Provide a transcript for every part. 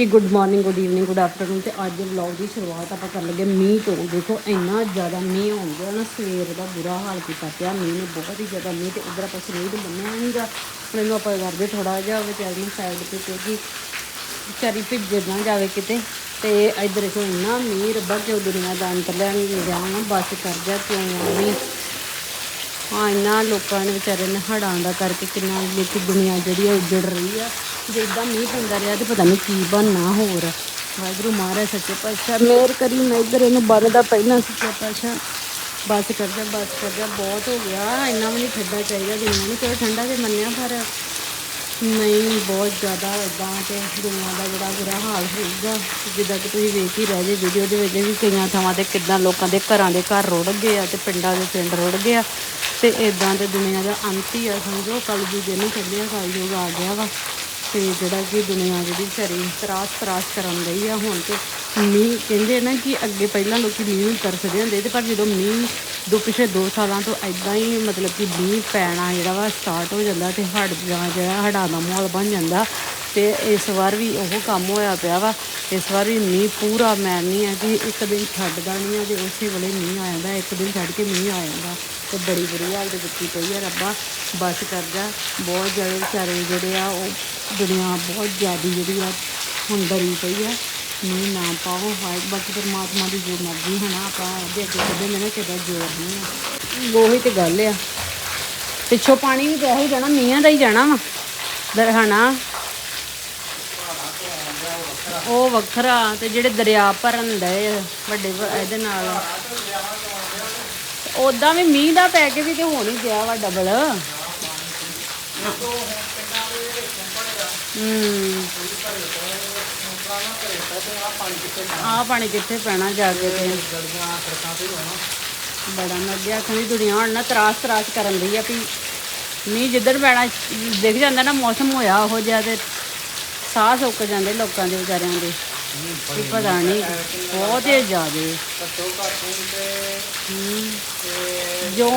ਜੀ good morning good evening good afternoon ਤੇ ਅੱਜ ਵਲੌਗ ਦੀ ਸ਼ੁਰੂਆਤ ਆਪਾਂ ਕਰਨ ਲੱਗੇ ਮੀਂਹ ਤੋਂ, ਦੇਖੋ ਇੰਨਾ ਜ਼ਿਆਦਾ ਮੀਂਹ ਹੋਣ ਗਿਆ ਨਾ, ਸਵੇਰ ਦਾ ਬੁਰਾ ਹਾਲ ਕੀਤਾ ਪਿਆ। ਮੀਂਹ ਨੇ ਬਹੁਤ ਹੀ ਜ਼ਿਆਦਾ ਮੀਂਹ ਤੇ ਉਧਰ ਆਪਾਂ ਸਰੀਰ ਨੂੰ ਬੰਨਿਆ ਨਹੀਂਗਾ ਹੁਣ ਇਹਨੂੰ ਆਪਾਂ ਕਰਦੇ ਥੋੜਾ ਜਿਹਾ ਵਿਚਾਰੀ ਨੂੰ ਸਾਈਡ ਤੇ ਕਿਉਂਕਿ ਵਿਚਾਰੀ ਭਿੱਜ ਨਾ ਜਾਵੇ ਕਿਤੇ। ਤੇ ਇੱਧਰ ਦੇਖੋ ਇੰਨਾ ਮੀਂਹ, ਰੱਬਾ ਕਿ ਉਹ ਦੁਨੀਆ ਦਾ ਅੰਤ ਲੈਣ ਗਿਆ ਬਸ ਕਰ ਜਾ, ਕਿਉਂ ਆਵੀਂ ਹਾਂ, ਇੰਨਾ ਲੋਕਾਂ ਨੇ ਵਿਚਾਰੇ ਨੇ ਹੜਾਂ ਦਾ ਕਰਕੇ ਕਿੰਨਾ ਵਿੱਚ ਦੁਨੀਆ ਜਿਹੜੀ ਆ ਉੱਜੜ ਰਹੀ ਆ। ਜੇ ਇਦਾਂ ਮੀਂਹ ਪੈਂਦਾ ਰਿਹਾ ਤੇ ਪਤਾ ਨਹੀਂ ਕੀ ਬਣਨਾ ਹੋਰ। ਵਾਹਿਗੁਰੂ ਮਹਾਰਾਜ ਸੱਚੇ ਪਾਤਸ਼ਾਹ, ਮਿਹਰ ਕਰੀ, ਮੈਂ ਇੱਧਰ ਇਹਨੂੰ ਬੰਨਦਾ ਪਹਿਲਾਂ ਸੱਚੇ ਪਾਤਸ਼ਾਹ। ਬਸ ਕਰ ਜਾ ਬਸ ਕਰ ਬਹੁਤ ਹੋ ਗਿਆ। ਇੰਨਾ ਵੀ ਨਹੀਂ ਠੰਡਾ ਚਾਹੀਦਾ, ਜਿੰਨਾ ਨਹੀਂ ਚਾਹੀਦਾ ਠੰਡਾ ਤੇ ਮੰਨਿਆ, ਪਰ ਨਹੀਂ, ਬਹੁਤ ਜ਼ਿਆਦਾ ਇਦਾਂ ਤੇ ਦੁਨੀਆ ਦਾ ਜਿਹੜਾ ਬੁਰਾ ਹਾਲ ਹੋਊਗਾ। ਜਿੱਦਾਂ ਕਿ ਤੁਸੀਂ ਵੇਖ ਹੀ ਰਹੇ ਜੇ ਵੀਡੀਓ ਦੇ ਵਿੱਚ ਵੀ ਕਈਆਂ ਥਾਵਾਂ ਤੇ ਕਿੱਦਾਂ ਲੋਕਾਂ ਦੇ ਘਰਾਂ ਦੇ ਘਰ ਰੁੜ ਗਏ ਆ ਤੇ ਪਿੰਡਾਂ ਦੇ ਪਿੰਡ ਰੁੜ ਗਏ ਆ। ਤੇ ਇਦਾਂ ਤੇ ਦੁਨੀਆ ਦਾ ਅੰਤ ਹੀ ਆ, ਸਮਝੋ। ਕਲਯੁੱਗ ਇਹਨੂੰ ਚੱਲਿਆ ਕਲਯੁੱਗ ਆ ਗਿਆ ਵਾ। ਤੇ ਜਿਹੜਾ ਕਿ ਦੁਨੀਆ ਜਿਹੜੀ ਵਿਚਾਰੀ ਤਰਾਸ ਤਰਾਸ ਕਰਨ ਰਹੀ ਆ, ਹੁਣ ਤੇ ਮੀਂਹ, ਕਹਿੰਦੇ ਨਾ ਕਿ ਅੱਗੇ ਪਹਿਲਾਂ ਲੋਕੀ ਮੀਂਹ ਤਰਸਦੇ ਹੁੰਦੇ ਤੇ ਪਰ ਜਦੋਂ ਮੀਂਹ ਦੋ ਪਿਛਲੇ 2 ਸਾਲਾਂ ਤੋਂ ਐਦਾਂ ਹੀ ਮਤਲਬ ਕਿ ਮੀਂਹ ਪੈਣਾ ਜਿਹੜਾ ਵਾ ਸਟਾਰਟ ਹੋ ਜਾਂਦਾ ਤੇ ਹੜ ਜਾ ਜਿਹੜਾ ਹੜਾਂ ਦਾ ਮਾਹੌਲ ਬਣ ਜਾਂਦਾ। ਤੇ ਇਸ ਵਾਰ ਵੀ ਉਹ ਕੰਮ ਹੋਇਆ ਪਿਆ ਵਾ। ਇਸ ਵਾਰ ਵੀ ਮੀਂਹ ਪੂਰਾ ਮੈਂ ਨਹੀਂ ਹੈ ਕਿ ਇੱਕ ਦਿਨ ਛੱਡਦਾ ਨਹੀਂ ਹੈ ਤੇ ਉਸੇ ਵੇਲੇ ਮੀਂਹ ਆ ਜਾਂਦਾ, ਇੱਕ ਦਿਨ ਛੱਡ ਕੇ ਮੀਂਹ ਆ ਜਾਂਦਾ। ਤੇ ਬੜੀ ਬੁਰੀ ਹਾਲਤ ਦਿੱਤੀ ਪਈ ਆ ਰੱਬਾ। ਬਸ ਕਰ ਜਾ। ਬਹੁਤ ਜ਼ਿਆਦਾ ਵਿਚਾਰੇ ਜਿਹੜੇ ਆ, ਉਹ ਦੁਨੀਆ ਬਹੁਤ ਜ਼ਿਆਦਾ ਜਿਹੜੀ ਆ, ਹੁਣ ਡਰੀ ਪਈ ਆ। ਮੀਂਹ ਨਾ ਪਾਓ। ਹਾਏ, ਬਾਕੀ ਪਰਮਾਤਮਾ ਦੀ ਜੋ ਮਰਜ਼ੀ ਹੈ ਨਾ ਆਪਾਂ ਅੱਗੇ ਅੱਗੇ ਕਦੇ ਮੈਨੇ ਕਿਦਾ ਜੋਰ ਨਹੀਂ ਆ। ਉਹੀ ਤੇ ਗੱਲ ਆ। ਪਿੱਛੋਂ ਪਾਣੀ ਵੀ ਤੇ ਹੀ ਜਾਣਾ, ਮੀਂਹਾਂ ਦਾ ਹੀ ਜਾਣਾ ਵਾ। ਦਰਹਣਾ ਉਹ ਵੱਖਰਾ ਤੇ ਜਿਹੜੇ ਦਰਿਆ ਭਰਨ ਦੇ ਵੱਡੇ ਇਹਦੇ ਨਾਲ। ਉਦਾਂ ਵੀ ਮੀਂਹ ਦਾ ਪੈ ਕੇ ਵੀ ਤੇ ਹੋ ਨਹੀਂ ਗਿਆ ਵਾ ਡਬਲ ਹੂੰ। ਆ ਪਾਣੀ ਕਿੱਥੇ ਪੈਣਾ ਜਾ ਕੇ ਤੇ। ਬੜਾ ਲੱਗਿਆ ਖਣੀ ਦੁਨੀਆ ਹੁਣ ਨਾ ਤਰਾਸ ਤਰਾਸ ਕਰਨ ਦੀ ਆ ਵੀ ਮੀਂਹ ਜਿੱਧਰ ਪੈਣਾ, ਦਿਖ ਜਾਂਦਾ ਨਾ ਮੌਸਮ ਹੋਇਆ ਉਹ ਜਿਹਾ ਤੇ ਸਾਹ ਸੁੱਕ ਜਾਂਦੇ ਲੋਕਾਂ ਦੇ ਵਿਚਾਰਿਆਂ ਦੇ। ਕੀ ਪਤਾ ਨਹੀਂ ਬਹੁਤ ਹੀ ਜ਼ਿਆਦੇ। ਹੂੰ। ਜੋ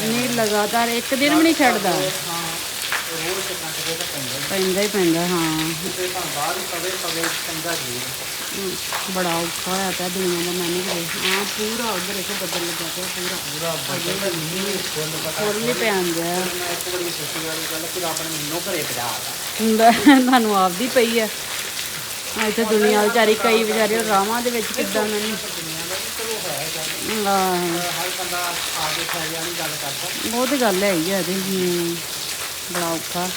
ਨਹੀਂ ਲਗਾਤਾਰ ਇੱਕ ਦਿਨ ਵੀ ਨਹੀਂ ਛੱਡਦਾ। ਪੈਂਦਾ ਹੀ ਪੈਂਦਾ ਹਾਂ। ਹਮ, ਬੜਾ ਔਖਾ ਹੋਇਆ ਪਿਆ ਦੁਨੀਆ ਦਾ ਮੈਂ ਨਹੀਂ ਕਰੇ ਹਾਂ ਪੂਰਾ ਉਧਰ ਇੱਕ ਬੱਦਲ ਲੱਗਾ ਪਿਆ ਪੂਰਾ। ਫੁੱਲ ਹੀ ਪੈਣ ਗਿਆ ਹੁੰਦਾ ਤੁਹਾਨੂੰ ਆਪਦੀ ਪਈ ਆ। ਆ ਇੱਥੇ ਦੁਨੀਆ ਵਿਚਾਰੀ ਕਈ ਵਿਚਾਰੇ ਰਾਵਾਂ ਦੇ ਵਿੱਚ ਕਿੱਦਾਂ ਮੈਨੂੰ। ਆਹ ਬਹੁਤ ਗੱਲ ਹੈ ਹੀ ਆ ਇਹਦੀ ਹੂੰ ਬੜਾ ਔਖਾ।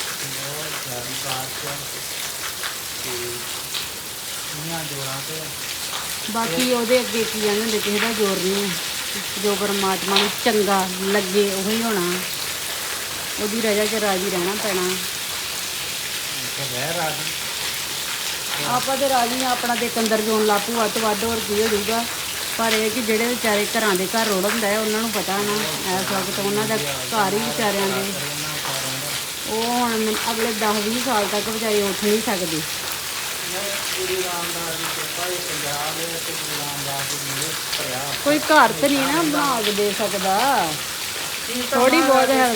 ਬਾਕੀ ਉਹਦੇ ਅੱਗੇ ਕੀ ਹੁੰਦੇ ਕਿਸੇ ਦਾ ਜ਼ੋਰ ਨਹੀਂ ਜੋ ਪਰਮਾਤਮਾ ਨੂੰ ਚੰਗਾ ਲੱਗੇ ਉਹੀ ਹੋਣਾ। ਉਹਦੀ ਰਜਾ ਚ ਰਾਜੀ ਰਹਿਣਾ ਪੈਣਾ। ਆਪਾਂ ਤੇ ਰਾਜੀ ਆਪਣਾ ਤੇ ਕੰਦਰ ਜੋਨ ਲਾਪੂ ਵੱਧ ਵੱਧ ਹੋਰ ਕੀ ਹੋ ਜਾਊਗਾ। ਪਰ ਇਹ ਕਿ ਜਿਹੜੇ ਵਿਚਾਰੇ ਘਰਾਂ ਦੇ ਘਰ ਰੋੜਦਾ ਹੈ ਉਹਨਾਂ ਨੂੰ ਪਤਾ ਨਾ। ਇਸ ਵਕਤ ਉਹਨਾਂ ਦਾ ਘਰ ਹੀ ਵਿਚਾਰਿਆਂ ਦੇ ਉਹ ਹੁਣ ਮੈਨੂੰ ਅਗਲੇ 10 20 ਸਾਲ ਤੱਕ ਵਿਚਾਰੇ ਉੱਠ ਨਹੀਂ ਸਕਦੇ। ਕੋਈ ਘਰ ਤੇ ਨਹੀਂ ਨਾ ਬਣਾ ਕੇ ਦੇ ਸਕਦਾ। ਥੋੜੀ ਬਹੁਤ ਹੈ।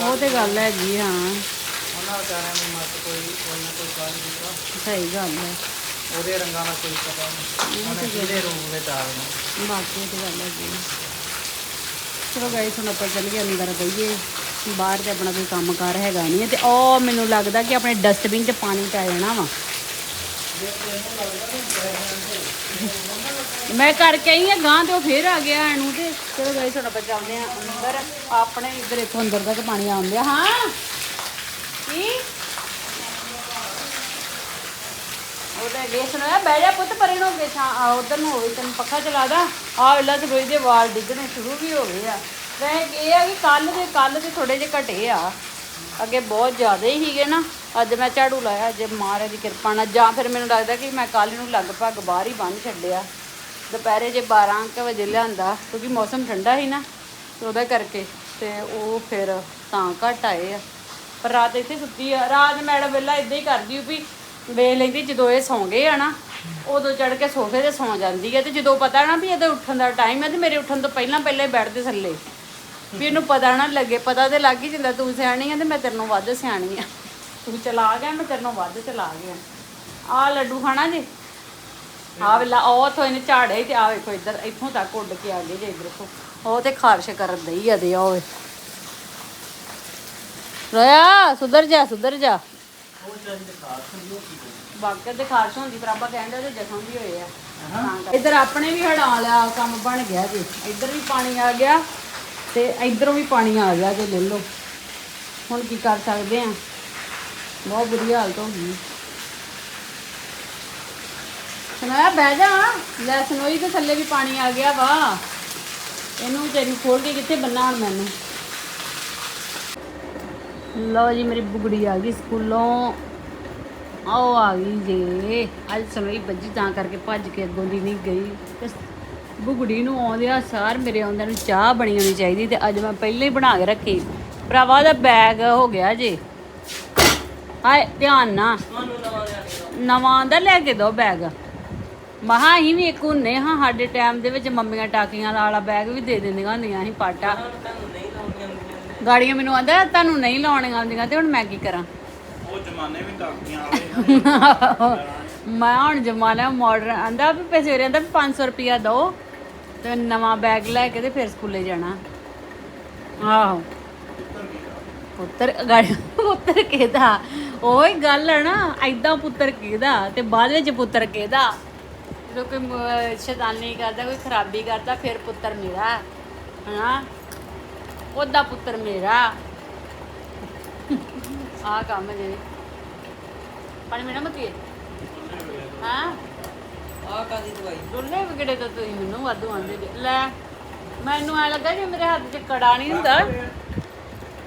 ਉਹ ਤੇ ਗੱਲ ਹੈਗੀ ਹਾਂ ਸਹੀ ਗੱਲ ਹੈ। ਉਹਦੇ ਰੰਗਾਂ ਦਾ ਕੋਈ ਪਤਾ ਨਹੀਂ ਉਹਨੇ ਕਿਹੜੇ ਰੂਪ ਵਿੱਚ ਆ ਗਏ ਬਾਕੀ ਤੇ ਗੱਲ ਹੈਗੀ ਚਲੋ ਗਾਇਸ ਹੁਣ ਆਪਾਂ ਚੱਲ ਗਏ, ਅੰਦਰ ਬਈਏ ਬਾਹਰ ਤੇ ਆਪਣਾ ਕੋਈ ਕੰਮ ਕਾਰ ਹੈਗਾ ਨਹੀਂ ਤੇ ਉਹ ਮੈਨੂੰ ਲੱਗਦਾ ਕਿ ਆਪਣੇ ਡਸਟਬਿਨ 'ਚ ਪਾਣੀ ਪੈ ਜਾਣਾ ਵਾ। ਮੈਂ ਕਰਕੇ ਆਈ ਆ ਗਾਂ ਤੇ ਉਹ ਫੇਰ ਆ ਗਿਆ ਇਹਨੂੰ ਤੇ। ਚਲੋ ਗਾਇਸ ਹੁਣ ਆਪਾਂ ਚੱਲਦੇ ਆ ਅੰਦਰ। ਆਪਣੇ ਇੱਧਰ, ਇੱਥੋਂ ਅੰਦਰ ਤੱਕ ਪਾਣੀ ਆਉਂਦਿਆ ਹਾਂ। ਕੀ? ਉਹਦਾ ਗੇਸ ਨਾ ਬਹਿ ਜਾ ਪੁੱਤ, ਪਰੇ ਨੂੰ ਗੇਸਾਂ ਉਧਰ ਨੂੰ ਹੋਵੇ, ਤੈਨੂੰ ਪੱਖਾ ਚਲਾ ਦਾ। ਆ ਵੇਲਾ ਤੇ ਰੋਈ ਦੇ ਵਾਲ ਡਿੱਗਣੇ ਸ਼ੁਰੂ ਵੀ ਹੋ ਗਏ ਆ। ਵੈਸੇ ਇਹ ਆ ਕਿ ਕੱਲ ਦੇ ਕੱਲ ਦੇ ਥੋੜੇ ਜਿਹੇ ਘਟੇ ਆ। ਅੱਗੇ ਬਹੁਤ ਜ਼ਿਆਦਾ ਹੀ ਸੀਗੇ ਨਾ। ਅੱਜ ਮੈਂ ਝਾੜੂ ਲਾਇਆ ਜੇ ਮਹਾਰਾਜ ਦੀ ਕਿਰਪਾ ਨਾਲ। ਜਾਂ ਫਿਰ ਮੈਨੂੰ ਲੱਗਦਾ ਕਿ ਮੈਂ ਕੱਲ ਨੂੰ ਲਗਭਗ ਬਾਹਰ ਹੀ ਬੰਨ ਛੱਡਿਆ। ਦੁਪਹਿਰੇ ਜੇ 12 ਕੁ ਵਜੇ ਲਿਆਂਦਾ, ਕਿਉਂਕਿ ਮੌਸਮ ਠੰਡਾ ਸੀ ਨਾ, ਤੇ ਉਹਦਾ ਕਰਕੇ ਤੇ ਉਹ ਫਿਰ ਤਾਂ ਘਟ ਆਏ ਆ। ਪਰ ਰਾਤ ਇੱਥੇ ਸੁੱਤੀ ਆ। ਰਾਤ ਮੈਡਮ ਵੇਲਾ ਇਦਾਂ ਹੀ ਕਰਦੀ ਵੀ ਵੇਖ ਲੈਂਦੀ, ਜਦੋਂ ਇਹ ਸੌਂ ਗਏ ਆ ਨਾ, ਉਦੋਂ ਚੜ ਕੇ ਸੋਫੇ ਤੇ ਸੌਂ ਜਾਂਦੀ ਹੈ ਤੇ ਜਦੋਂ ਪਤਾ ਨਾ ਵੀ ਇਹਦੇ ਉੱਠਣ ਦਾ ਟਾਈਮ ਹੈ ਤੇ ਮੇਰੇ ਉੱਠਣ ਤੋਂ ਪਹਿਲਾਂ ਪਹਿਲਾਂ ਹੀ ਬੈਠਦੇ ਥੱਲੇ। ਵੀ ਇਹਨੂੰ ਪਤਾ ਨਾ ਲੱਗੇ ਪਤਾ ਤੇ ਲੱਗ ਹੀ ਜਾਂਦਾ ਤੂੰ ਸਿਆਣੀ ਆ ਤੇ ਮੈਂ ਤੇਰੇ ਨੂੰ ਵੱਧ ਸਿਆਣੀ ਆ। ਤੂੰ ਚਲਾ ਗਿਆ ਮੈਂ ਤੇਰੇ ਨਾਲ ਵੱਧ ਚਲਾ ਗਿਆ। ਆ ਲੱਡੂ ਖਾਣਾ ਜੀ? ਆ ਵੇਲਾ ਉਹ ਤੋਂ ਇਹਨੇ ਝਾੜੇ ਤੇ ਆ ਵੇਖੋ ਇੱਧਰ ਇੱਥੋਂ ਤੱਕ ਉੱਡ ਕੇ ਆ ਗਏ ਜੇ ਇੱਧਰ ਕੋ ਉਹ ਤੇ ਖਾਰਸ਼ ਕਰਨ ਦਈ ਆ ਦੇ ਓਏ ਰੋਇਆ ਸੁਧਰ ਜਾ ਸੁਧਰ ਜਾ। ਬਾਕੀ ਤੇ ਖਾਰਸ਼ ਹੁੰਦੀ ਬਰਾਬਰ ਕਹਿੰਦੇ ਉਹਦੇ ਜ਼ਖਮ ਵੀ ਹੋਏ ਆ। ਤਾਂ। ਇੱਧਰ ਆਪਣੇ ਵੀ ਹੜਾ ਲਿਆ ਕੰਮ ਬਣ ਗਿਆ ਜੀ। ਇੱਧਰ ਵੀ ਪਾਣੀ ਆ ਗਿਆ। ਤੇ ਇੱਧਰੋਂ ਵੀ ਪਾਣੀ ਆ ਗਿਆ ਜੇ ਲੈ ਲਓ। ਹੁਣ ਕੀ ਕਰ ਸਕਦੇ ਆ? ਬਹੁਤ ਬੁਰੀ ਹਾਲਤ ਹੋ ਗਈ। ਸੁਣਾਇਆ, ਬਹਿ ਜਾ। ਲੈ ਸੁਣੋਈ ਤੇ ਥੱਲੇ ਵੀ ਪਾਣੀ ਆ ਗਿਆ ਵਾ। ਇਹਨੂੰ ਵਿਚਾਰੀ ਖੋਲ ਕੇ ਕਿੱਥੇ ਬੰਨਾ ਹੁਣ ਮੈਨੂੰ? ਲਓ ਜੀ, ਮੇਰੀ ਬੁਗੜੀ ਆ ਗਈ ਸਕੂਲੋਂ। ਆਓ ਆ ਗਈ ਜੇ। ਅੱਜ ਸਨੋਈ ਵੱਜੀ ਤਾਂ ਕਰਕੇ ਭੱਜ ਕੇ ਅੱਗੋਂ ਦੀ ਨਹੀਂ ਗਈ। ਬੁਗੜੀ ਨੂੰ ਆਉਂਦਿਆ ਸਾਰ ਮੇਰੇ ਆਉਂਦਿਆਂ ਨੂੰ ਚਾਹ ਬਣੀ ਹੋਣੀ ਚਾਹੀਦੀ ਤੇ ਅੱਜ ਮੈਂ ਪਹਿਲਾਂ ਹੀ ਬਣਾ ਕੇ ਰੱਖੀ। ਭਰਾਵਾ ਦਾ ਬੈਗ ਹੋ ਗਿਆ ਜੇ। ਹਾਏ ਧਿਆਨ ਨਾ ਨਵਾਂ ਦਾ ਲੈ ਕੇ ਦੋ ਬੈਗ ਮਹਾ ਹੀ ਵੀ ਇੱਕ ਹੁੰਨੇ ਹਾਂ ਸਾਡੇ ਟਾਈਮ ਦੇ ਵਿੱਚ ਮੰਮੀਆਂ ਟਾਕੀਆਂ ਵਾਲਾ ਬੈਗ ਵੀ ਦੇ ਦਿੰਦੀਆਂ ਹੁੰਦੀਆਂ ਸੀ ਪਾਟਾ। ਗਾੜੀਆਂ ਮੈਨੂੰ ਆਂਦਾ ਤੁਹਾਨੂੰ ਨਹੀਂ ਲਾਉਣੀਆਂ ਆਉਂਦੀਆਂ ਤੇ ਹੁਣ ਮੈਂ ਕੀ ਕਰਾਂ? ਉਹ ਜ਼ਮਾਨੇ ਵੀ ਟਾਕੀਆਂ ਵਾਲੇ ਮੈਂ ਹੁਣ ਜਮਾਨਾ ਮਾਡਰਨ ਆਂਦਾ ਵੀ ਪੈਸੇ ਵੀ 500 ਰੁਪਿਆ ਦੋ। ਤੇ ਨਵਾਂ ਬੈਗ ਲੈ ਕੇ ਤੇ ਫਿਰ ਸਕੂਲੇ ਜਾਣਾ। ਆਹੋ। ਪੁੱਤਰ ਗਾੜੀ ਪੁੱਤਰ ਕਿਹਦਾ? ਉਹੀ ਗੱਲ ਹੈ ਨਾ ਐਦਾਂ ਪੁੱਤਰ ਕਿਹਦਾ ਤੇ ਬਾਅਦ ਵਿੱਚ ਪੁੱਤਰ ਕਿਹਦਾ? ਜਦੋਂ ਕੋਈ ਸ਼ੈਤਾਨੀ ਕਰਦਾ, ਕੋਈ ਖਰਾਬੀ ਕਰਦਾ, ਫਿਰ ਪੁੱਤਰ ਮੇਰਾ, ਹਨਾ? ਉਹਦਾ ਪੁੱਤਰ ਮੇਰਾ। ਆ ਕੰਮ ਜੇ ਪਾਣੀ ਮੇਰਾ ਮਤੀਏ ਹਾਂ? ਆਹ ਕਾਦੀ ਦਵਾਈ? ਦੁੱਲੇ ਵਿਗੜੇ ਤਾਂ ਤੁਸੀਂ ਮੈਨੂੰ ਵਾਧੂ ਆਂਦੇ ਜੇ। ਲੈ ਮੈਨੂੰ ਐ ਲੱਗਾ ਜੇ ਮੇਰੇ ਹੱਥ 'ਚ ਕੜਾ ਨਹੀਂ ਹੁੰਦਾ।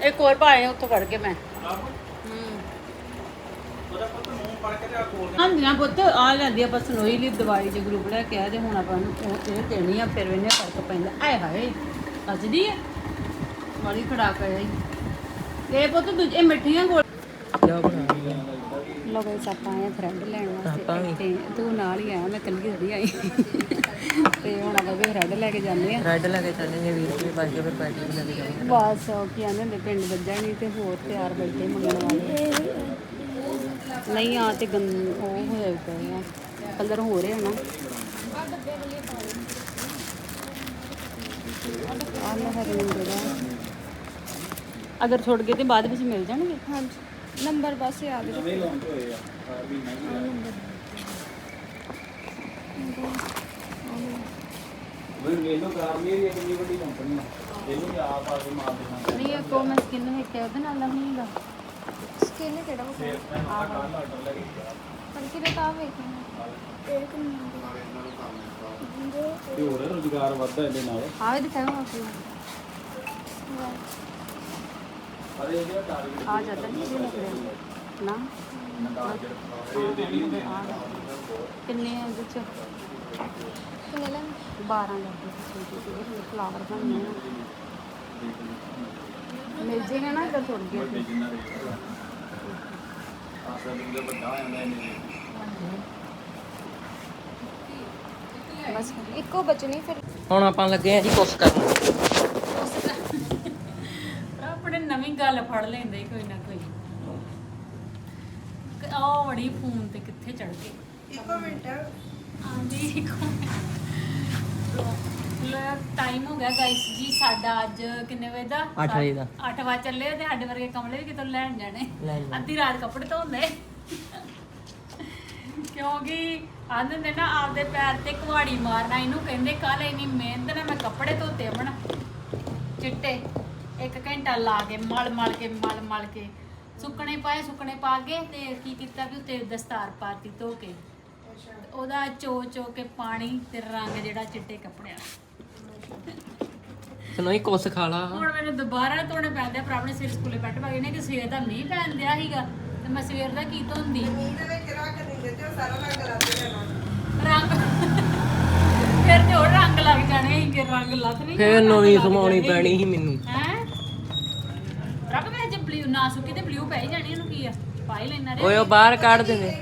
ਇੱਕ ਹੋਰ ਪਾਏ ਉੱਥੋਂ ਫੜ ਕੇ ਮੈਂ। ਹੂੰ। ਉਹਦਾ ਪੁੱਤ ਮੂੰਹ ਪੜ ਕੇ ਤੇ ਆ ਕੋਲ ਹਾਂਜੀ ਪੁੱਤ ਆ ਲੈਂਦੀ ਆ ਬਸ ਨੋਈ ਲਈ ਦਵਾਈ ਦੇ ਗਰੁੱਪ ਲੈ ਕੇ ਆ ਤੇ ਹੁਣ ਆਪਾਂ ਨੂੰ ਉਹ ਇਹ ਦੇਣੀ ਆ ਫਿਰ ਇਹਨੇ ਫ਼ਰਕ ਪੈਂਦਾ। ਆਏ ਹਾਏ ਅੱਜਦੀ ਆ। ਮਾੜੀ ਖੜਾਕ ਆਈ ਇਹ ਪੁੱਤ ਦੂਜੇ ਮਿੱਠੀਆਂ ਕੋਲ ਜਾ ਬਣਾ? ਲੋ ਗਾਇਸ ਆਪਾਂ ਆਏ ਥਰੈਡ ਲੈਣ ਵਾਸਤੇ। ਤੇ ਤੂੰ ਨਾਲ ਹੀ ਆਇਆ ਮੈਂ ਕੱਲੀ ਥੋੜੀ ਆਈ। ਤੇ ਹੁਣ ਆਪਾਂ ਵੀ ਥਰੈਡ ਲੈ ਕੇ ਜਾਂਦੇ ਆ। ਰੈਡ ਲੈ ਕੇ ਚੱਲੇ ਜੇ 20 ਰੁਪਏ ਬਚ ਗਏ ਫਿਰ ਪੈਟੀ ਵੀ ਲੈ ਕੇ ਜਾਵਾਂਗੇ ਬਸ ਉਹ ਕੀ ਆਂਦੇ ਹੁੰਦੇ ਪਿੰਡ ਵੱਜਾ ਨਹੀਂ ਤੇ ਹੋਰ ਤਿਆਰ ਬੈਠੇ ਮੰਗਣ ਵਾਲੇ। ਨਹੀਂ ਆ ਤੇ ਗੰ ਉਹ ਹੋਇਆ ਪਏ ਆ ਕਲਰ ਹੋ ਰਿਹਾ ਨਾ। ਆ ਦਾ। ਅਗਰ ਛੁੱਟ ਗਏ ਤੇ ਬਾਅਦ ਵਿੱਚ ਮਿਲ ਜਾਣਗੇ? ਹਾਂਜੀ। ਨੰਬਰ ਬਸ ਯਾਦ ਰੱਖੋ। ਨਵੇਂ ਲਾਉਂਚ ਹੋਏ ਆ ਆ। ਵੀ ਨਹੀਂ ਉਹ ਵੇਲੋ ਗਾਰਮੀ ਦੀ ਇੰਨੀ ਵੱਡੀ ਕੰਪਨੀ ਆ। ਇਹਨੂੰ ਵੀ ਆਪ ਆ ਕੇ ਮਾਰ ਦੇਣਾ। ਨਹੀਂ ਇਹ ਕੋ ਮੈਂ ਸਕਿਨ ਵੇਖਿਆ ਉਹਦੇ ਨਾਲ ਨਹੀਂ ਹੈਗਾ ਸਕਿਨ ਕਿਹੜਾ ਵਾ ਫੇਰ ਮੈਂ ਆਹ ਕੱਲ ਆਰਡਰ ਲੈ ਕੇ ਗਿਆ। ਪਰ ਕਿਹੜੇ ਤਾਂ ਵੇਖਣਾ ਇਹ ਕਿੰਨੀ ਤੇ ਹੋਰ ਰੋਜ਼ਗਾਰ ਵੱਧਦਾ ਇਹਦੇ ਨਾਲ। ਆਹ ਵੀ ਦਿਖਾਓ ਆਪੇ ਪਰ ਇਹ ਜਿਹੜਾ ਟਾਰਗੇਟ ਆ ਜਾਂਦਾ ਨਹੀਂ ਇਹ ਲੱਗ ਰਿਹਾ ਨਾ? ਕਿੰਨੇ ਆ ਇਹਦੇ ਚ? ਕਿੰਨੇ ਲੈਣ? 12 ਲੱਗੇ ਸੀ ਇਹ ਫਲਾਵਰ ਬਣਨੇ ਆ। ਮਿਲ ਜੇਗਾ ਨਾ ਇਧਰ ਥੋੜੀ ਜਿਹੀ ਜਿੰਨਾ ਰੇਟ ਹੈ ਆਸਾ ਦਿਨ ਦੇ ਵੱਡਾ ਹੋ ਜਾਂਦਾ ਇਹਨੇ ਬਸ ਇੱਕੋ ਬਚਣੀ ਫਿਰ। ਹੁਣ ਆਪਾਂ ਲੱਗੇ ਆ ਜੀ ਕੁਛ ਕਰਨ ਆਪਣੇ ਨਵੀਂ ਗੱਲ ਫੜ ਲੈਂਦੇ ਕੋਈ ਨਾ ਕੋਈ। ਆ ਬੜੀ ਫੋਨ ਤੇ ਕਿੱਥੇ ਚੜ ਗਏ? ਇੱਕੋ ਮਿੰਟ। ਆਂਦੀ ਇੱਕੋ ਲੈ ਟਾਈਮ ਹੋ ਗਿਆ ਗਾਇਸ ਜੀ ਸਾਡਾ ਅੱਜ ਕਿੰਨੇ ਵਜੇ ਦਾ? ਅੱਠ ਵਜੇ ਦਾ। 8 ਵਜੇ ਚੱਲੇ ਤੇ ਸਾਡੇ ਵਰਗੇ ਕਮਲੇ ਵੀ ਕਿਤੋਂ ਲੈਣ ਜਾਣੇ। ਅੱਧੀ ਰਾਤ ਕੱਪੜੇ ਧੋਂਦੇ। ਕਿਉਂਕਿ ਆਂਦੇ ਨੇ ਨਾ ਆਪਦੇ ਪੈਰ ਤੇ ਕੁਹਾੜੀ ਮਾਰਨਾ ਇਹਨੂੰ ਕਹਿੰਦੇ ਕੱਲ ਇੰਨੀ ਮਿਹਨਤ ਨਾਲ ਮੈਂ ਕੱਪੜੇ ਧੋਤੇ ਬਣ। ਚਿੱਟੇ। ਇੱਕ ਘੰਟਾ ਲਾ ਕੇ ਮਲ ਮਲ ਕੇ ਮਲ ਮਲ ਕੇ। ਸੁੱਕਣੇ ਪਾਏ ਸੁੱਕਣੇ ਪਾ ਕੇ ਤੇ ਕੀ ਕੀਤਾ ਵੀ ਉੱਤੇ ਦਸਤਾਰ ਪਾਤੀ ਧੋ ਕੇ। ਤੇ ਉਹਦਾ ਚੋ ਚੋ ਕੇ ਪਾਣੀ ਤੇ ਰੰਗ ਜਿਹੜਾ ਚਿੱਟੇ ਕੱਪੜਿਆਂ ਦਾ। ਸੁਣੋਈ ਕੁਛ ਖਾ ਲਾ ਹੁਣ ਮੈਨੂੰ ਦੁਬਾਰਾ ਧੋਣੇ ਪੈਂਦੇ ਆ ਪਰ ਆਪਣੇ ਸਿਰ ਸਕੂਲੇ ਬੈਠ ਪਾਗੇ ਨੇ ਕਿ ਸਵੇਰ ਦਾ ਮੀਂਹ ਪੈਣ ਦਿਆ ਸੀਗਾ ਤੇ ਮੈਂ ਸਵੇਰ ਦਾ ਕੀ ਧੋਂਦੀ? ਰੰਗ। ਫਿਰ ਤੇ ਹੋਰ ਰੰਗ ਲੱਗ ਜਾਣੇ ਸੀ ਕਿ ਰੰਗ ਲੱਥ ਨਹੀਂ ਫੇਰ ਨਵੀਂ ਸਮਾਉਣੀ ਪੈਣੀ ਸੀ ਮੈਨੂੰ। ਹੈ? ਜੇ ਨਾ ਸੁੱਕੀ ਤੇ ਬਲੂ ਪੈ ਹੀ ਜਾਣੀ ਇਹਨੂੰ ਕੀ ਆ? ਪਾ ਹੀ ਲੈਣਾ ਰੇ ਓਏ ਉਹ ਬਾਹਰ ਕੱਢ ਦੇਵੇ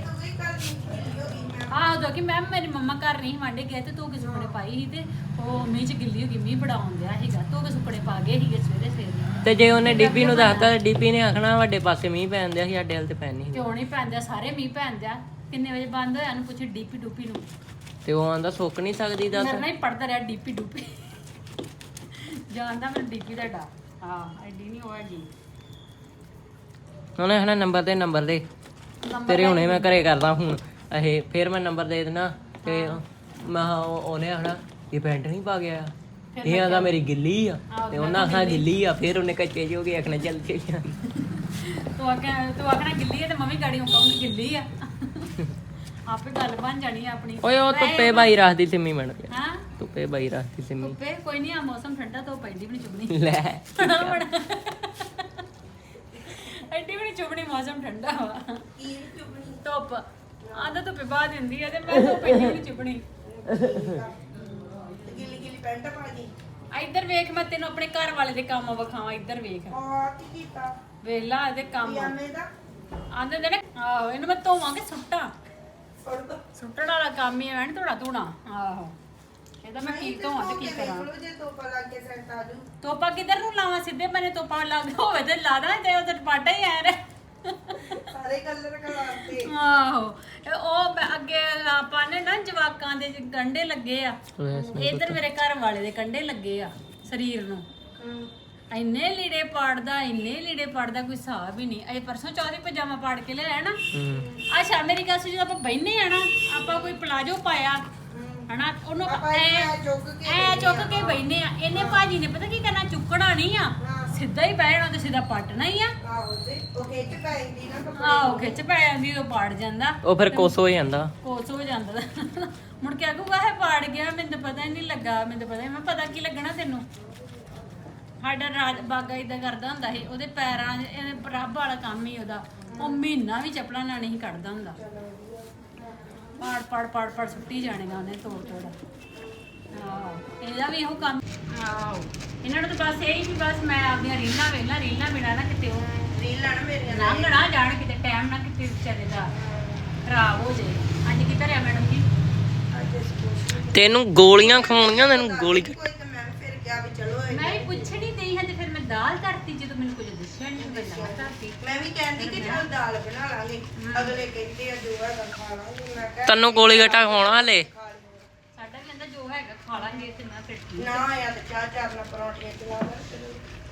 ਆਹ ਉਦੋਂ ਕਿ ਮੈਮ ਮੇਰੀ ਮੰਮਾ ਘਰ ਨਹੀਂ ਵਾਂਡੇ ਗਏ ਤੇ ਧੋ ਕੇ ਸੁੱਕਣੇ ਪਾਈ ਸੀ ਤੇ ਉਹ ਮੀਂਹ ਚ ਗਿੱਲੀ ਹੋ ਗਈ ਮੀਂਹ ਬੜਾ ਆਉਂਦਿਆ ਸੀਗਾ। ਧੋ ਕੇ ਸੁੱਕਣੇ ਪਾ ਗਏ ਸੀਗੇ ਸਵੇਰੇ ਸਵੇਰੇ? ਤੇ ਜੇ ਉਹਨੇ ਡੀਪੀ ਨੂੰ ਦੱਸਤਾ ਡੀਪੀ ਨੇ ਆਖਣਾ ਵੱਡੇ ਪਾਸੇ ਮੀਂਹ ਪੈਣ ਦਿਆ ਸੀ ਸਾਡੇ ਵੱਲ ਤੇ ਪੈਣ ਨਹੀਂ ਕਿਉਂ ਨਹੀਂ ਪੈਂਦਾ ਸਾਰੇ ਮੀਂਹ ਪੈਂਦਾ ਕਿੰਨੇ ਵਜੇ ਬੰਦ ਹੋਇਆ? ਨੂੰ ਪੁੱਛ ਡੀਪੀ ਡੂਪੀ ਨੂੰ। ਤੇ ਉਹ ਆਂਦਾ ਸੁੱਕ ਨਹੀਂ ਸਕਦੀ ਦੱਸ। ਮੇਰੇ ਨਾਲ ਹੀ ਪੜਦਾ ਰਿਹਾ ਡੀਪੀ ਡੂਪੀ। ਜਾਣਦਾ ਮੈਨੂੰ ਡੀਪੀ ਦਾ ਡਰ। ਹਾਂ ਐਡੀ ਨਹੀਂ ਹੋਏਗੀ ਉਹਨੇ ਆਖਣਾ ਨੰਬਰ ਤੇ ਨੰਬਰ ਦੇ। ਤੇਰੇ ਹੁਣੇ ਮੈਂ ਘਰੇ ਕਰਦਾ ਫੋਨ। ਇਹ ਫਿਰ ਮੈਂ ਨੰਬਰ ਦੇ ਦੇਣਾ ਤੇ ਮੈਂ ਕਿਹਾ ਉਹ- ਉਹਨੇ ਆਖਣਾ ਇਹ ਪੈਂਟ ਨਹੀਂ ਪਾ ਗਿਆ ਇਹ ਆਂਦਾ ਮੇਰੀ ਗਿੱਲੀ ਆ। ਤੇ ਉਹਨਾਂ ਆਖਣਾ ਗਿੱਲੀ। ਆ। ਫਿਰ ਉਹਨੇ ਕੱਚੇ ਜਿਹੇ ਹੋ ਕੇ ਆਖਣਾ ਚੱਲ ਚੱਲ ਤੂੰ ਆਖਿਆ ਤੂੰ ਆਖਣਾ ਗਿੱਲੀ ਹੈ ਤੇ ਮੰਮੀ ਗਾੜੀ ਕਹੂੰਗੀ ਗਿੱਲੀ ਆ। ਆਪੇ ਗੱਲ ਬਣ ਜਾਣੀ ਆ ਆਪਣੀ। ਓਏ ਉਹ ਧੁੱਪੇ ਬਾਈ ਰੱਖਦੀ ਸਿੰਮੀ ਮਣ ਕੇ। ਹਾਂ। ਧੁੱਪੇ ਬਾਈ ਰੱਖਦੀ ਸਿੰਮੀ। ਧੁੱਪੇ ਕੋਈ ਨਹੀਂ ਆ ਮੌਸਮ ਠੰਡਾ ਤੋਂ ਪੈਂਦੀ ਵੀ ਨਹੀਂ ਚੁਬਣੀ ਲੈ ਵੀ ਨਹੀਂ ਚੁਬਣੀ ਮੌਸਮ ਠੰਡਾ ਵਾ। ਕੀ ਚੁਬਣੀ ਧੁੱਪ। ਆਂਦਾ ਧੁੱਪੇ ਬਾਅਦ ਹੁੰਦੀ ਆ ਤੇ ਮੈਂ ਧੁੱਪ ਨਹੀਂ ਚੁਬਣੀ ਗਿੱਲੀ ਗਿੱਲੀ ਪੈਂਟ ਪਾ ਗਈ ਇੱਧਰ ਵੇਖ ਮੈਂ ਤੈਨੂੰ ਆਪਣੇ ਘਰ ਵਾਲੇ ਦੇ ਕੰਮ ਵਿਖਾਵਾਂ ਇੱਧਰ ਵੇਖ। ਆ ਕੀ ਕੀਤਾ? ਵੇਖ ਲਾ ਇਹਦੇ ਕੰਮ। ਪਜਾਮੇ ਦਾ? ਆਂਦੇ ਨੇ ਨਾ ਆਹੋ ਇਹਨੂੰ ਮੈਂ ਧੋਵਾਂਗੇ ਸੁੱਟਾਂ। ਸੁੱਟਣ ਵਾਲਾ ਕੰਮ ਹੀ ਹੈ ਨਾ ਥੋੜਾ ਧੋਣਾ। ਆਹੋ। ਇਹਦਾ ਮੈਂ ਕੀ ਧੋਵਾਂ ਤੇ ਕੀ ਕਰਾਂ? ਜੇ ਤੋਪਾ ਲਾ ਕੇ ਸੈੱਟ ਆ ਜੂ। ਤੋਪਾ ਕਿੱਧਰ ਨੂੰ ਲਾਵਾਂ? ਸਿੱਧੇ ਬੰਨੇ ਤੋਪਾ ਲੱਗ ਹੋਵੇ ਤੇ ਲਾ ਦਾਂ ਤੇ ਤੇ ਪਾਟਾ ਹੀ ਆ ਰਿਹਾ ਸਾਰੇ ਕਲਰ ਕਲਾਤੇ ਆਹੋ ਉਹ ਮੈਂ ਅੱਗੇ ਆਪਾਂ ਨੇ ਨਾ ਜਵਾਕਾਂ ਦੇ ਗੰਡੇ ਲੱਗੇ ਆ। ਇੱਧਰ ਮੇਰੇ ਘਰ ਵਾਲੇ ਦੇ ਕੰਡੇ ਲੱਗੇ ਆ ਸਰੀਰ ਨੂੰ। ਇੰਨੇ ਲੀੜੇ ਪਾੜਦਾ ਇੰਨੇ ਲੀੜੇ ਪਾੜਦਾ ਕੋਈ ਹਿਸਾਬ ਹੀ ਨਹੀਂ। ਅਜੇ ਪਰਸੋਂ ਚੌਥੀ ਪਜਾਮਾ ਪਾੜ ਕੇ ਲਿਆਇਆ ਨਾ। ਹੂੰ। ਅੱਛਾ ਮੇਰੀ ਗੱਲ ਸੁਣ ਜਦੋਂ ਆਪਾਂ ਬੈਠਨੇ ਆ ਨਾ ਆਪਾਂ ਕੋਈ ਪਲਾਜੋ ਪਾਇਆ ਹਨਾ? ਉਹਨੂੰ ਆਪਾਂ ਐ ਇਹ ਚੁੱਕ ਕੇ ਐ ਚੁੱਕ ਕੇ ਬੈਠਨੇ ਆ। ਇਹਨੇ ਭਾਜੀ ਨੇ ਪਤਾ ਕੀ ਕਰਨਾ? ਚੁੱਕਣਾ ਨਹੀਂ ਆ। ਸਿੱਧਾ ਹੀ ਬਹਿਣਾ ਤੇ ਸਿੱਧਾ ਪੱਟਣਾ ਹੀ ਆ। ਆਹੋ ਤੇ ਉਹ ਖਿੱਚ ਪੈਂਦੀ ਨਾ ਕੱਪੜੇ ਆਹੋ ਖਿੱਚ ਪੈ ਜਾਂਦੀ ਉਹ ਪਾੜ ਜਾਂਦਾ। ਉਹ ਫਿਰ ਕੋਸ ਹੋ ਜਾਂਦਾ। ਕੋਸ ਹੋ ਜਾਂਦਾ। ਮੁੜ ਕੇ ਆਗੂਗਾ ਇਹ ਪਾੜ ਗਿਆ ਮੈਨੂੰ ਤਾਂ ਪਤਾ ਹੀ ਨਹੀਂ ਲੱਗਾ ਮੈਨੂੰ ਤਾਂ ਪਤਾ ਹੀ ਮੈਂ ਪਤਾ ਕੀ ਲੱਗਣਾ ਤੈਨੂੰ? ਸਾਡਾ ਰਾਜ ਬਾਗਾ ਇਦਾਂ ਕਰਦਾ ਹੁੰਦਾ ਸੀ ਉਹਦੇ ਪੈਰਾਂ 'ਚ ਰੱਬ ਵਾਲਾ ਕੰਮ ਹੀ ਉਹਦਾ। ਉਹ ਮਹੀਨਾ ਵੀ ਚੱਪਲਾਂ ਨਾਲ ਨਹੀਂ ਕੱਢਦਾ ਹੁੰਦਾ। ਪਾੜ ਪਾੜ ਪਾੜ ਪਾੜ ਸੁੱਟੀ ਜਾਣੇਗਾ ਉਹਨੇ ਤੋੜ ਤੋੜ। ਆਹੋ ਇਹਦਾ ਵੀ ਇਹੋ ਕੰਮ। ਆਹੋ ਇਹਨਾਂ ਨੂੰ ਤਾਂ ਬਸ ਇਹ ਹੀ ਵੀ ਬਸ ਮੈਂ ਆਪਣੀਆਂ ਰੀਲਾਂ ਵੇਲਾਂ ਰੀਲਾਂ ਬਿਨਾ ਨਾ ਕਿਤੇ ਉਹ ਰੀਲ ਲੈਣ ਮੇਰੀਆਂ ਨਾ ਜਾਣ ਕਿਤੇ ਟਾਈਮ ਨਾ ਕਿਤੇ ਵਿਚਾਰੇ ਦਾ ਖਰਾਬ ਹੋ ਜਾਏ। ਅੱਜ ਕੀ ਧਰਿਆ ਮੈਡਮ ਜੀ? ਤੈਨੂੰ ਗੋਲੀਆਂ ਖਵਾਉਣੀਆਂ ਤੈਨੂੰ ਗੋਲੀ ਕੋਈ ਤੇ ਮੈਂ ਫਿਰ ਕਿਹਾ ਵੀ ਚਲੋ ਇਹ- ਮੈਂ ਵੀ ਪੁੱਛਣੀ ਨਹੀਂ ਹੈ ਤੇ ਫਿਰ ਮੈਂ ਦਾਲ ਧਰਤੀ ਜਦੋਂ ਮੈਨੂੰ ਕੁਝ ਦੱਸਿਆ ਨਹੀਂ ਮੈਂ ਦਾਲ ਧਰਤੀ। ਮੈਂ ਵੀ ਕਹਿੰਦੀ ਕਿ ਚੱਲ ਦਾਲ ਬਣਾ ਲਾਂਗੇ। ਅਗਲੇ ਕਹਿੰਦੇ ਆ ਜੋ ਹੈਗਾ ਖਾ ਲਾਂਗੇ। ਮੈਂ ਕਿਹਾ ਤੈਨੂੰ ਗੋਲੀ ਗੱਟਾ ਖਵਾਉਣਾ ਹਲੇ। ਸਾਡਾ ਕਹਿੰਦਾ ਜੋ ਹੈਗਾ ਖਾ ਲਾਂਗੇ ਤੇ ਮੈਂ ਫਿਰ ਠੀਕ ਨਾ ਆਇਆ ਤੇ ਚਾਹ ਚਾਰ ਨਾਲ ਪਰੌਂਠੀਆਂ ਚਲਾ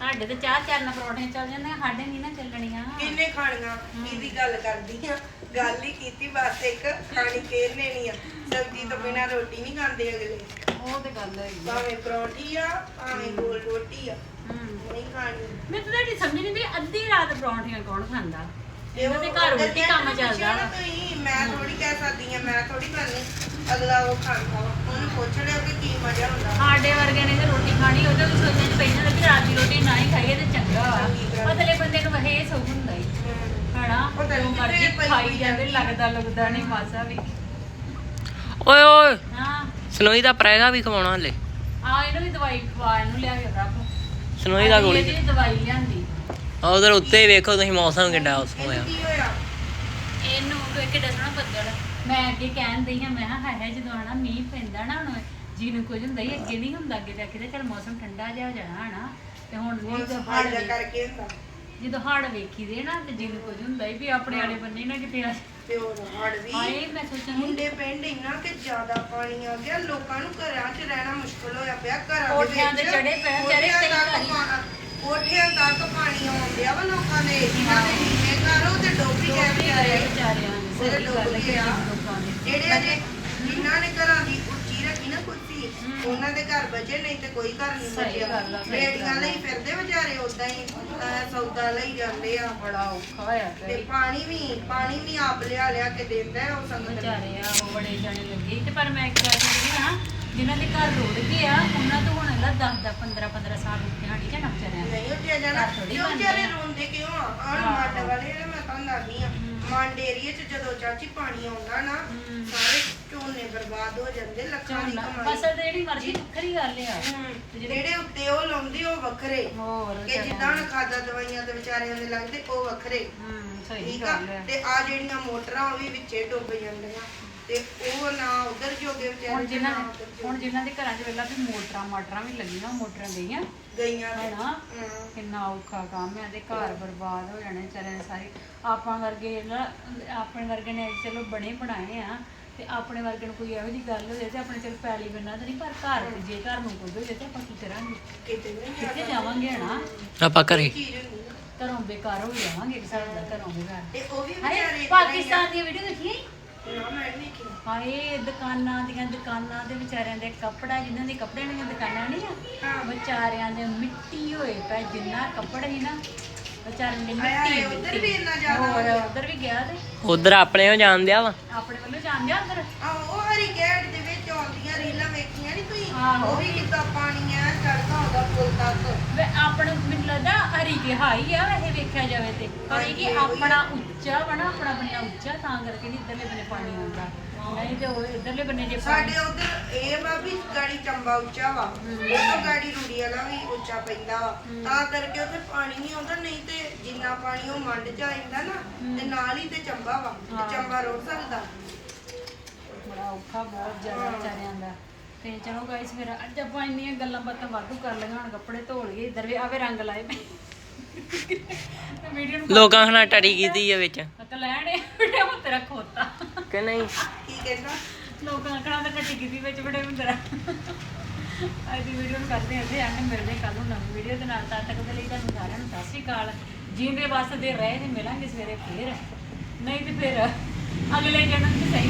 ਸਾਡੇ ਤੇ ਚਾਹ ਚਾਰ ਨਾਲ ਪਰੌਂਠੇ ਚੱਲ ਜਾਂਦੇ ਆ, ਸਾਡੇ ਨਹੀਂ ਨਾ ਚੱਲਣੀਆਂ। ਕਿੰਨੇ ਖਾਣੀਆਂ? ਕਿਹਦੀ ਗੱਲ ਕਰਦੀ ਆ? ਗੱਲ ਹੀ ਕੀਤੀ ਬਸ ਇੱਕ ਖਾਣੀ ਕਿਹਨੇ ਨਹੀਂ ਆ। ਸਬਜ਼ੀ ਤੋਂ ਬਿਨਾ ਰੋਟੀ ਨਹੀਂ ਖਾਂਦੇ ਅਗਲੇ। ਉਹ ਤੇ ਗੱਲ ਹੈਗੀ ਭਾਵੇਂ ਪਰੌਂਠੀ ਆ ਭਾਵੇਂ ਗੋਲ ਰੋਟੀ ਆ। ਹੂੰ ਨਹੀਂ ਖਾਣੀ। ਮੈਨੂੰ ਤਾਂ ਤੁਹਾਡੀ ਸਮਝ ਨਹੀਂ ਵੀ ਅੱਧੀ ਰਾਤ ਪਰੌਂਠੀਆਂ ਕੌਣ ਖਾਂਦਾ? ਇਹਨਾਂ ਦੇ ਘਰ ਉਲਟੀ ਕੰਮ ਚੱਲਦਾ ਵਾ। ਤੁਸੀਂ ਮੈਂ ਥੋੜੀ ਕਹਿ ਸਕਦੀ ਆ ਮੈਂ ਥੋੜੀ ਕਰਨੀ। ਅਗਲਾ ਉਹ ਖਾਂਦਾ ਵਾ। ਉਹਨੂੰ ਪੁੱਛ ਲਿਓ ਕਿ ਕੀ ਮਜ਼ਾ ਹੁੰਦਾ। ਸਾਡੇ ਵਰਗੇ ਨੇ ਤੇ ਰੋਟੀ ਖਾਣੀ ਉਹਦੇ ਵੀ ਸੋਚਣ ਚ ਪੈਣਾ ਵੀ ਰਾਤ ਦੀ ਰੋਟੀ ਨਾ ਹੀ ਖਾਈਏ ਤੇ ਚੰਗਾ ਵਾ। ਪਤਲੇ ਬੰਦੇ ਨੂੰ ਇਹ ਸੌ ਹੁੰਦਾ ਹੀ। ਹਣਾ ਪਤਾ ਨੀ ਜੋ ਕਿੱਥੇ ਮਰਜ਼ੀ ਪਈ ਖਾਈ ਹੋਈ ਜਾਂਦੇ ਜਾਂਦੀ। ਲੱਗਦਾ ਲੱਗਦਾ ਨਹੀਂ ਮਾਸਾ ਵੀ। ਓਏ ਓਏ। ਹਾਂ। ਸਨੋਈ ਦਾ ਪ੍ਰੈਗਾ ਵੀ ਖਵਾਉਣਾ ਹਲੇ। ਆ ਇਹਨੂੰ ਵੀ ਦਵਾਈ ਖਵਾ ਇਹਨੂੰ ਲਿਆ ਕੇ ਰੱਖ। ਸਨੋਈ ਦਾ ਗੋਲੀ? ਇਹਦੀ ਦਵਾਈ ਲਿਆਂਦੀ। ਉਧਰ ਉੱਤੇ ਵੇਖੋ ਤੁਸੀਂ ਮੌਸਮ ਕਿੱਡਾ ਉਸ ਹੋਇਆ ਕੀ ਇਹਨੂੰ ਵੇਖ ਕੇ ਦੱਸਣਾ ਬੱਦਲ ਮੈਂ ਅੱਗੇ ਕਹਿਣ ਦਈ ਹਾਂ ਮੈਂ ਕਿਹਾ ਹੈ ਹੈ ਜਦੋਂ ਆਣਾ ਮੀਂਹ ਪੈਂਦਾ ਨਾ ਹੁਣ ਜੀ ਨੂੰ ਕੁਝ ਹੁੰਦਾ ਹੀ ਅੱਗੇ ਨਹੀਂ ਹੁੰਦਾ ਅੱਗੇ ਤਾਂ ਕਿਤੇ ਚਲ ਮੌਸਮ ਠੰਡਾ ਜਿਹਾ ਹੋ ਜਾਣਾ ਹਨਾ। ਤੇ ਹੁਣ ਮੀਂਹ ਦਾ ਹਾਲ ਹੜ ਜਾ ਕਰਕੇ ਹੁੰਦਾ। ਜਦੋਂ ਹੜ ਵੇਖੀ ਦੇ ਨਾ ਤੇ ਜੀ ਨੂੰ ਕੁਝ ਹੁੰਦਾ ਹੀ ਵੀ ਆਪਣੇ ਵਾਲੇ ਬੰਨੇ ਨਾ ਕਿਤੇ ਆ ਤੇ ਉਹ ਹੜ ਵੀ ਆਏ ਮੈਂ ਸੋਚਣ ਮੁੰਡੇ ਪਿੰਡ ਇੰਨਾ ਕਿ ਜ਼ਿਆਦਾ ਪਾਣੀ ਆ ਗਿਆ ਲੋਕਾਂ ਨੂੰ ਘਰਾਂ 'ਚ ਰਹਿਣਾ ਮੁਸ਼ਕਲ ਹੋਇਆ ਪਿਆ ਘਰਾਂ ਦੇ ਕੋਠਿਆਂ ਤੇ ਵਿੱਚ ਚੜ੍ਹੇ ਪਏ, ਵਿਚਾਰੇ ਕੋਠਿਆਂ ਕਈ ਤੱਕ ਘਰ ਹੀ। ਪਾ- ਕੋਠਿਆਂ ਤੱਕ ਪਾਣੀ ਆਉਣ ਡਿਆ ਵਾ ਲੋਕਾਂ ਦੇ ਜਿਨ੍ਹਾਂ ਦੇ ਨੀਵੇਂ ਘਰ ਉਹ ਤੇ ਡੁੱਬ ਗਏ ਵਿਚਾਰੇ ਵਿਚਾਰਿਆਂ ਉਹਦੇ ਸਹੀ ਗੱਲ ਆ। ਹੈ ਲੋਕਾਂ ਦੇ ਜਿਹੜੇ ਅਜੇ ਜਿਨ੍ਹਾਂ ਨੇ ਘਰਾਂ ਦੀ ਉੱਚੀ ਰੱਖੀ ਨਾ ਕੁਰਸੀ ਉਹਨਾਂ ਦੇ ਘਰ ਬਚੇ ਨਹੀਂ ਤੇ ਕੋਈ ਘਰ ਨਹੀਂ ਬਚਿਆ। ਗੱਲ ਆ, ਸਹੀ ਬੇੜੀਆਂ ਗੱਲ ਆ। ਲਈ ਫਿਰਦੇ ਵਿਚਾਰੇ ਉਦਾਂ ਹੀ ਅਹ, ਸੌਦਾ ਲਈ ਜਾਂਦੇ ਆ। ਬੜਾ ਔਖਾ ਹੋਇਆ ਤੇ ਪਾਣੀ ਵੀ ਪਾਣੀ ਵੀ ਆਪ ਲਿਆ ਲਿਆ ਕੇ ਦਿੰਦਾ ਹੈ ਉਹ ਸੰਗਤ ਨੂੰ। ਵਿਚਾਰੇ ਆ ਉਹ ਬੜੇ ਜਾਣੇ ਲੱਗੇ ਤੇ ਪਰ ਮੈਂ ਇੱਕ ਗੱਲ ਕਹਿੰਦੀ ਹਾਂ ਜਿਨ੍ਹਾਂ ਦੇ ਘਰ ਰੋੜ ਗਏ ਆ ਉਹਨਾਂ ਤੋਂ ਹੁਣ ਇਹਦਾ 10 10 15 15 ਸਾਲ ਦਿਹਾੜੀ ਜਾਂ ਨਾ ਵਿਚਾਰਿਆਂ ਦੇ। ਨਹੀਂ ਉੱਠਿਆ ਜਾਣਾ। ਘਰ ਥੋੜ੍ਹੀ ਕਿਉਂ ਬਣਦੇ ਵਿਚਾਰੇ ਆ। ਰੋਂਦੇ ਕਿਉਂ ਆ? ਆਹ ਮੰਡ ਵਾਲੇ ਨੇ ਮੈਂ ਤੁਹਾਨੂੰ ਦੱਸਦੀ ਆ। ਮੰਡ ਏਰੀਏ 'ਚ ਜਦੋਂ ਚਾਚੀ ਪਾਣੀ ਆਉਂਦਾ ਨਾ ਸਾਰੇ ਝੋਨੇ ਬਰਬਾਦ ਹੋ ਜਾਂਦੇ ਲੱਖਾਂ ਦੀ ਕਮਾਈ। ਫਸਲ ਤੇ ਜਿਹੜੀ ਮਰਜ਼ੀ ਵੱਖਰੀ ਗੱਲ ਆ। ਜਿਹੜੇ ਉੱਤੇ ਉਹ ਲਾਉਂਦੇ ਉਹ ਵੱਖਰੇ। ਹੋਰ ਕਿ ਜਿੱਦਾਂ ਹੁਣ ਖਾਦਾਂ ਦਵਾਈਆਂ ਤੇ ਵਿਚਾਰਿਆਂ ਦੇ ਲੱਗਦੇ ਉਹ ਵੱਖਰੇ। ਹੂੰ ਸਹੀ ਠੀਕ ਆ? ਗੱਲ ਤੇ ਆ ਜਿਹੜੀਆਂ ਮੋਟਰਾਂ ਉਹ ਵੀ ਵਿੱਚੇ ਡੁੱਬ ਜਾਂਦੀਆਂ। ਤੇ ਉਹ ਨਾ ਉਧਰ ਜੋਗੇ ਵਿਚਾਰੇ ਹੁਣ ਤੇ ਜਿਨ੍ਹਾਂ ਨਾ ਦੇ ਉੱਧਰ ਹੁਣ ਜਿਨ੍ਹਾਂ ਦੇ ਘਰਾਂ 'ਚ ਵੇਲਾ ਵੀ ਮੋਟਰਾਂ ਮਾਟਰਾਂ ਵੀ ਲੱਗੀਆਂ ਮੋਟਰਾਂ ਗਈਆਂ। ਗਈਆਂ ਤੇ ਹਨਾ? ਹਾਂ। ਕਿੰਨਾ ਔਖਾ ਕੰਮ ਹੈ ਤੇ ਘਰ ਬਰਬਾਦ ਹੋ ਜਾਣੇ ਸਾਰੇ। ਆਪਾਂ ਵਰਗੇ ਨਾ ਆਪਣੇ ਵਰਗੇ ਨੇ ਚਲੋ ਬਣੇ ਬਣਾਏ ਆ। ਤੇ ਆਪਣੇ ਵਰਗੇ ਨੂੰ ਕੋਈ ਇਹੋ ਜਿਹੀ ਗੱਲ ਹੋ ਜਾਏ ਤੇ ਆਪਣੇ ਚਲ ਪੈਲੀ ਬੰਨਾ ਤਾਂ ਨਹੀਂ ਪਰ ਘਰ ਤੇ ਜੇ ਘਰ ਨੂੰ ਕੋਈ ਹੋ ਜਾਏ ਤੇ ਆਪਾਂ ਕੀ ਕਰਾਂਗੇ? ਕਿਤੇ ਵੀ ਨਹੀਂ ਕਿੱਥੇ ਜਾਵਾਂਗੇ ਹਨਾ? ਆਪਾਂ ਚੀਜ਼ ਨਾ। ਘਰੋਂ ਬੇਕਾਰ ਹੋ ਜਾਵਾਂਗੇ ਕਿ ਸਾਡਾ ਘਰੋਂ ਬੇਕਾਰ। ਤੇ ਉਹ ਵੀ ਹਾਏ ਵਿਚਾਰੇ ਪਾਕਿਸਤਾਨ ਦੀ ਵੀਡੀਓ ਦੇਖੀ ਨਾ ਮੈਂ ਹਾਏ ਦੁਕਾਨਾਂ ਦੀਆਂ ਦੁਕਾਨਾਂ ਦੇ ਵਿਚਾਰਿਆਂ ਦੇ ਕੱਪੜਾ ਜਿਨ੍ਹਾਂ ਦੀ ਕੱਪੜਿਆਂ ਦੀਆਂ ਦੁਕਾਨਾਂ ਨਹੀਂ ਆ? ਹਾਂ। ਵਿਚਾਰਿਆਂ ਦੇ ਮਿੱਟੀ ਹੋਏ ਪਏ ਜਿੰਨਾ ਕੱਪੜਾ ਸੀ ਨਾ ਦੇ ਮਿੱਟੀ ਉੱਧਰ ਵੀ ਇੰਨਾ ਜ਼ਿਆਦਾ ਹੋ ਹੋਰ ਗਿਆ। ਉਧਰ ਵੀ ਗਿਆ ਤੇ ਉਧਰ ਆਪਣੇ ਵਾ? ਆਪਣੇ ਵੱਲੋਂ ਜਾਣ ਗਿਆ ਉਧਰ? ਆਹੋ ਉਹ ਹਰੀ ਗੇਟ ਦੇ ਵਿੱਚ ਆਉਂਦੀਆਂ ਰੀਲਾਂ ਵੇਖੀਆਂ ਨਹੀਂ ਤੁਸੀਂ। ਉਹ ਵੀ ਕਿੱਦਾਂ ਪਾਣੀ ਆ ਚੜਦਾ ਹੁੰਦਾ ਪੁੱਲ ਤੱਕ। ਵੇ ਆਪਣਾ ਮੈਨੂੰ ਲੱਗਦਾ ਹਰੀ ਕੇ ਹਾਈ ਆ ਵੈਸੇ ਵੇਖਿਆ ਜਾਵੇ ਤੇ। ਪਰ ਇਹ ਕਿ ਹਾਂਜੀ, ਉਹੀ ਆਪਣਾ ਉੱਚਾ ਬਣਾ ਆਪਣਾ ਬੰਨਾ ਉੱਚਾ ਤਾਂ ਕਰਕੇ ਨਹੀਂ ਇੱਧਰਲੇ ਬੰਨੇ ਪਾਣੀ ਆਉਂਦਾ। ਨਹੀਂ ਤੇ ਉਹ ਇੱਧਰਲੇ ਬੰਨੇ ਜੇ ਪਾਣੀ ਸਾਡੇ ਉਧਰ ਇਹ ਵਾ ਵੀ ਗਾੜੀ ਚੰਬਾ ਉੱਚਾ ਵਾ। ਉਹ ਤੋਂ ਗਾੜੀ ਰੂੜੀ ਵਾਲਾ ਵੀ ਉੱਚਾ ਪੈਂਦਾ ਵਾ। ਤਾਂ ਕਰਕੇ ਉੱਥੇ ਪਾਣੀ ਨਹੀਂ ਆਉਂਦਾ ਨਹੀਂ ਤੇ ਜਿੰਨਾ ਪਾਣੀ ਉਹ ਮੰਡ ਚ ਆ ਜਾਂਦਾ ਨਾ ਤੇ ਨਾਲ ਹੀ ਤੇ ਚੰਬਾ ਵਾ ਤੇ ਚੰਬਾ ਰੁੜ ਸਕਦਾ। ਬੜਾ ਔਖਾ ਬਹੁਤ ਜ਼ਿਆਦਾ ਵਿਚਾਰਿਆਂ ਦਾ। ਤੇ ਚਲੋ ਗਾਇਸ ਫਿਰ ਅੱਜ ਆਪਾਂ ਇੰਨੀਆਂ ਗੱਲਾਂ ਬਾਤਾਂ ਵਾਧੂ ਕਰ ਲਈਆਂ ਹੁਣ ਕੱਪੜੇ ਧੋ ਲਈਏ ਇੱਧਰ ਵੀ ਆਵੇ ਰੰਗ ਲਾਏ। ਪਏ ਤੇ ਵੀਡੀਓ ਨੂੰ ਲੋਕਾਂ ਹਨਾ ਟੜੀ ਕੀਤੀ ਆ ਵਿੱਚ। ਲੈਣੇ ਵੀਡੀਓ ਨੂੰ ਤੇਰਾ ਖੋਤਾ। ਕਿ ਨਹੀਂ? ਕਹਿੰਦਾ ਲੋਕਾਂ ਆਖਣਾ ਤਾਂ ਟੱਟੀ ਕੀਤੀ ਵਿੱਚ ਬੜੇ ਹੁੰਦਰਾ ਅੱਜ ਦੀ ਵੀਡੀਓ ਨੂੰ ਕਰਦੇ ਹਾਂ ਅਸੀਂ ਐਂਡ ਮਿਲਦੇ ਕੱਲ ਨੂੰ ਨਵੀਂ ਵੀਡੀਓ ਦੇ ਨਾਲ। ਤਦ ਤੱਕ ਦੇ ਲਈ ਤੁਹਾਨੂੰ ਸਾਰਿਆਂ ਨੂੰ ਸਤਿ ਸ਼੍ਰੀ ਅਕਾਲ। ਜੀਂਦੇ ਵਸਦੇ ਰਹੇ ਤੇ ਮਿਲਾਂਗੇ ਸਵੇਰੇ ਫੇਰ। ਨਹੀਂ ਤੇ ਫਿਰ ਅਗਲੇ ਜਨਮ 'ਚ ਸਹੀ